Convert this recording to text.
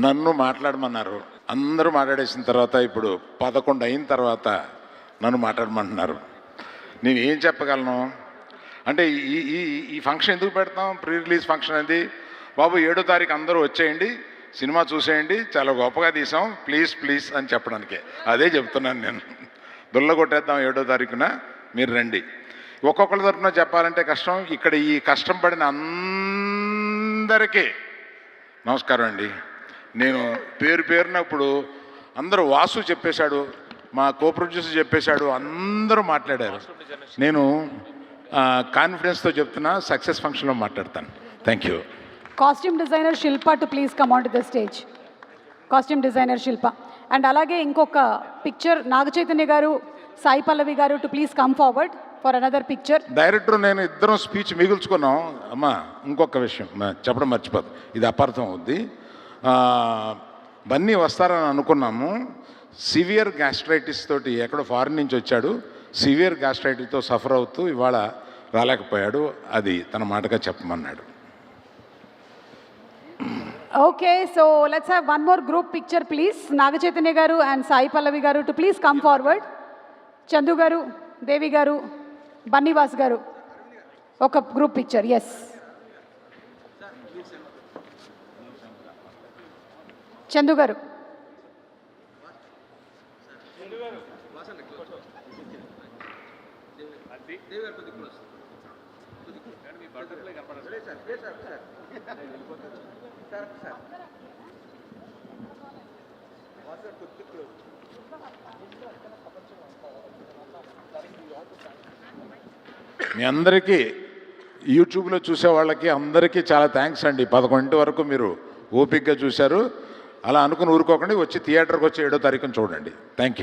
నన్ను మాట్లాడమన్నారు. అందరూ మాట్లాడేసిన తర్వాత ఇప్పుడు పదకొండు అయిన తర్వాత నన్ను మాట్లాడమంటున్నారు. నేను ఏం చెప్పగలను? అంటే ఈ ఈ ఈ ఫంక్షన్ ఎందుకు పెడతాం? ప్రీ రిలీజ్ ఫంక్షన్ అది బాబు ఏడో తారీఖు అందరూ వచ్చేయండి సినిమా చూసేయండి చాలా గొప్పగా తీసాం ప్లీజ్ ప్లీజ్ అని చెప్పడానికే. అదే చెప్తున్నాను నేను. దుల్ల కొట్టేద్దాం ఏడో తారీఖున మీరు రండి. ఒక్కొక్కరి తరఫున చెప్పాలంటే కష్టం. ఇక్కడ ఈ కష్టం పడిన అందరికీ నమస్కారం అండి. నేను పేరు పేరున ఇప్పుడు అందరూ వాసు చెప్పేశాడు మా కో ప్రొడ్యూసర్ చెప్పేశాడు అందరూ మాట్లాడారు. నేను కాన్ఫిడెన్స్తో చెప్తున్నా సక్సెస్ ఫంక్షన్లో మాట్లాడతాను. Thank you costume designer Shilpa to please come on to the stage costume designer Shilpa and అలాగే ఇంకొక picture Naga Chaitanya garu Sai Pallavi garu to please come forward for another picture director నేను ఇద్దరం speech మిగుల్చుకున్నాం. అమ్మా ఇంకొక విషయం చెప్పడం మర్చిపోదు. ఇది అపార్థం అవుద్ది. బన్నీ వస్తారని అనుకున్నాము. సివియర్ గ్యాస్ట్రైటిస్ తోటి ఎక్కడో ఫారిన్ నుంచి వచ్చాడు. సివియర్ గ్యాస్ట్రైటిస్తో సఫర్ అవుతూ ఇవాళ రాలేకపోయాడు. అది తన మాటగా చెప్పమన్నాడు. Okay so let's have one more group picture please Naga Chaitanya garu and Sai Pallavi garu to please come forward Chandu garu Devi garu Bunny Vas గారు ఒక గ్రూప్ పిక్చర్ ఎస్ చందు గారు. మీ అందరికీ యూట్యూబ్లో చూసే వాళ్ళకి అందరికీ చాలా థ్యాంక్స్ అండి. పదకొండింటి వరకు మీరు ఓపిక్గా చూశారు. అలా అనుకుని ఊరుకోకండి వచ్చి థియేటర్కి వచ్చి ఏడో తారీఖున చూడండి. Thank you